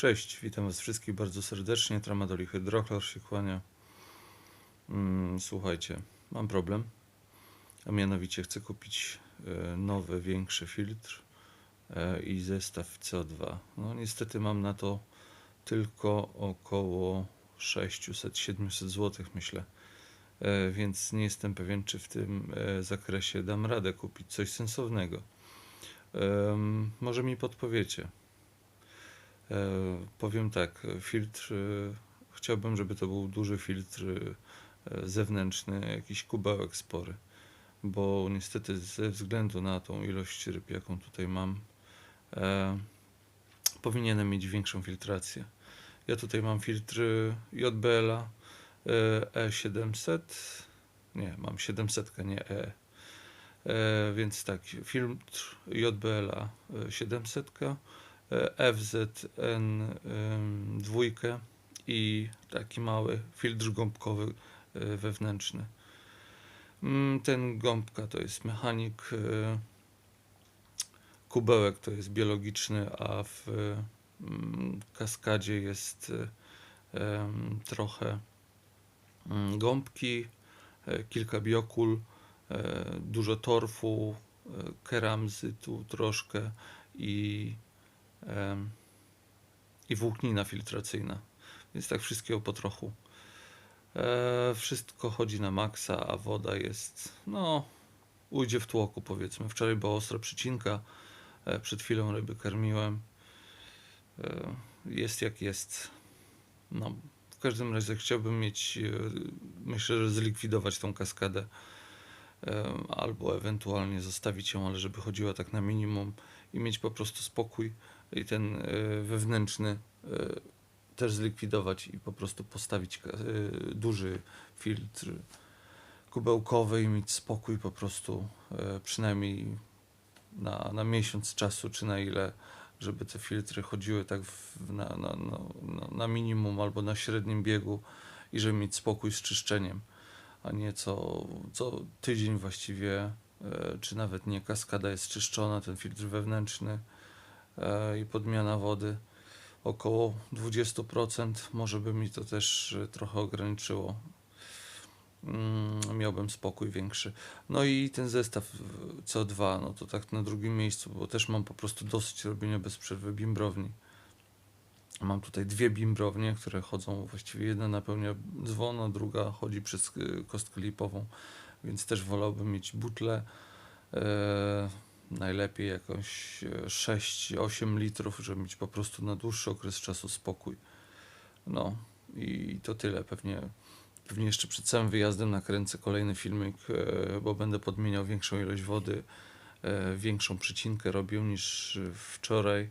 Cześć, witam Was wszystkich bardzo serdecznie. Tramadol i hydrochlor się kłania. Mm, Słuchajcie, mam problem, a mianowicie chcę kupić e, nowy, większy filtr e, i zestaw CO2. No niestety mam na to tylko około 600-700 zł, myślę. E, Więc nie jestem pewien, czy w tym zakresie dam radę kupić coś sensownego. Może mi podpowiecie. E, powiem tak, filtr, e, chciałbym, żeby to był duży filtr e, zewnętrzny, jakiś kubełek spory, bo niestety ze względu na tą ilość ryb, jaką tutaj mam, e, powinienem mieć większą filtrację. Ja tutaj mam filtr JBL-a e, E700, nie, mam 700, nie E. E, więc tak, filtr JBL-a e, 700, e, FZN ym, dwójkę i taki mały filtr gąbkowy e, wewnętrzny. Mm, Ten gąbka to jest mechanik, e, kubełek to jest biologiczny, a w mm, kaskadzie jest trochę mm, gąbki, kilka biokul, dużo torfu, keramzytu troszkę i i włóknina filtracyjna. Więc tak wszystkiego po trochu. E, wszystko chodzi na maksa, a woda jest, no, ujdzie w tłoku powiedzmy. Wczoraj była ostra przycinka, e, przed chwilą ryby karmiłem. E, jest jak jest. No, w każdym razie chciałbym mieć, myślę, że zlikwidować tą kaskadę. Albo ewentualnie zostawić ją, ale żeby chodziła tak na minimum i mieć po prostu spokój i ten e, wewnętrzny e, też zlikwidować i po prostu postawić e, duży filtr kubełkowy i mieć spokój po prostu przynajmniej na, na miesiąc czasu, czy na ile, żeby te filtry chodziły tak w, na, na, na, na- minimum albo na średnim biegu i żeby mieć spokój z czyszczeniem, a nie co, co tydzień właściwie, czy nawet nie, kaskada jest czyszczona, ten filtr wewnętrzny i podmiana wody około 20%, może by mi to też e, trochę ograniczyło. Mm, miałbym spokój większy. No i ten zestaw e, CO2, no to tak na drugim miejscu, bo też mam po prostu dosyć robienia bez przerwy bimbrowni. Mam tutaj dwie bimbrownie, które chodzą, właściwie jedna napełnia dzwon, a druga chodzi przez kostkę lipową, więc też wolałbym mieć butlę, e, najlepiej jakąś e, 6-8 litrów, żeby mieć po prostu na dłuższy okres czasu spokój. No i to tyle, pewnie, pewnie jeszcze przed całym wyjazdem nakręcę kolejny filmik, e, bo będę podmieniał większą ilość wody, e, większą przycinkę robił niż e, wczoraj.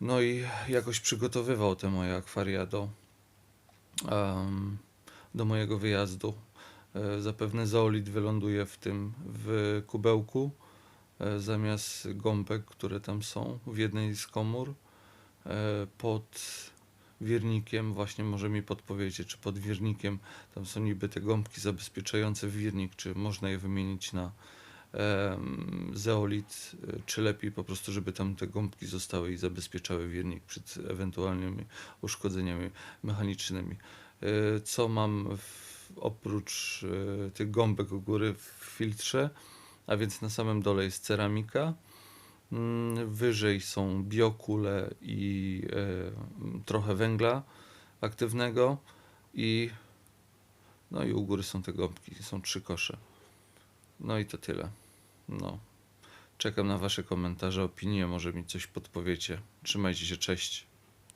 No i jakoś przygotowywał te moje akwaria do, em, do mojego wyjazdu. E, Zapewne zeolit wyląduje w tym w kubełku e, zamiast gąbek, które tam są w jednej z komór. E, Pod wirnikiem, właśnie może mi podpowiecie, czy pod wirnikiem tam są niby te gąbki zabezpieczające wirnik, czy można je wymienić na zeolit, e, czy lepiej po prostu, żeby tam te gąbki zostały i zabezpieczały wirnik przed ewentualnymi uszkodzeniami mechanicznymi. E, Co mam w, oprócz e, tych gąbek u góry w filtrze, a więc na samym dole jest ceramika, mm, wyżej są biokule i e, trochę węgla aktywnego i no i u góry są te gąbki, są trzy kosze. No i to tyle. No. Czekam na Wasze komentarze, opinie, może mi coś podpowiecie. Trzymajcie się, cześć.